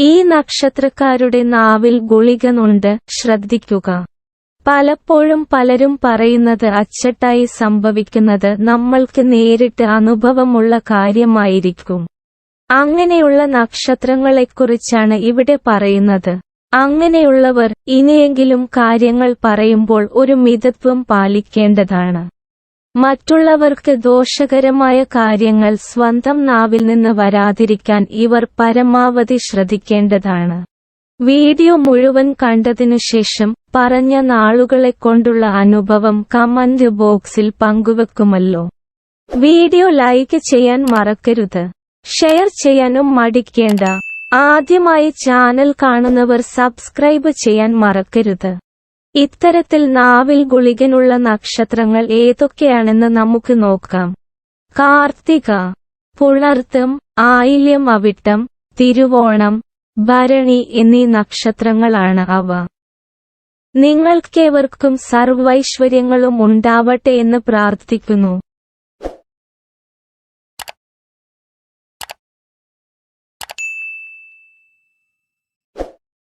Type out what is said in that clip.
ഈ നക്ഷത്രക്കാരുടെ നാവിൽ ഗുളിക ഗുളികനുണ്ട് ശ്രദ്ധിക്കുക. പലപ്പോഴും പലരും പറയുന്നത് അച്ചട്ടായി സംഭവിക്കുന്നത് നമ്മൾക്ക് നേരിട്ട് അനുഭവമുള്ള കാര്യമായിരിക്കും. അങ്ങനെയുള്ള നക്ഷത്രങ്ങളെക്കുറിച്ചാണ് ഇവിടെ പറയുന്നത്. അങ്ങനെയുള്ളവർ ഇനിയെങ്കിലും കാര്യങ്ങൾ പറയുമ്പോൾ ഒരു മിതത്വം പാലിക്കേണ്ടതാണ്. മറ്റുള്ളവർക്ക് ദോഷകരമായ കാര്യങ്ങൾ സ്വന്തം നാവിൽ നിന്ന് വരാതിരിക്കാൻ ഇവർ പരമാവധി ശ്രദ്ധിക്കേണ്ടതാണ്. വീഡിയോ മുഴുവൻ കണ്ടതിനുശേഷം ശേഷം പറഞ്ഞ നാളുകളെക്കൊണ്ടുള്ള അനുഭവം കമന്റ് ബോക്സിൽ പങ്കുവെക്കുമല്ലോ. വീഡിയോ ലൈക്ക് ചെയ്യാൻ മറക്കരുത്. ഷെയർ ചെയ്യാനും മടിക്കേണ്ട. ആദ്യമായി ചാനൽ കാണുന്നവർ സബ്സ്ക്രൈബ് ചെയ്യാൻ മറക്കരുത്. ഇത്തരത്തിൽ നാവിൽ ഗുളികനുള്ള നക്ഷത്രങ്ങൾ ഏതൊക്കെയാണെന്ന് നമുക്ക് നോക്കാം. കാർത്തിക പുണർത്തം ആയില്യം അവിട്ടം തിരുവോണം ഭരണി എന്നീ നക്ഷത്രങ്ങളാണ് അവ. നിങ്ങൾക്കേവർക്കും സർവൈശ്വര്യങ്ങളും ഉണ്ടാവട്ടെ എന്ന് പ്രാർത്ഥിക്കുന്നു.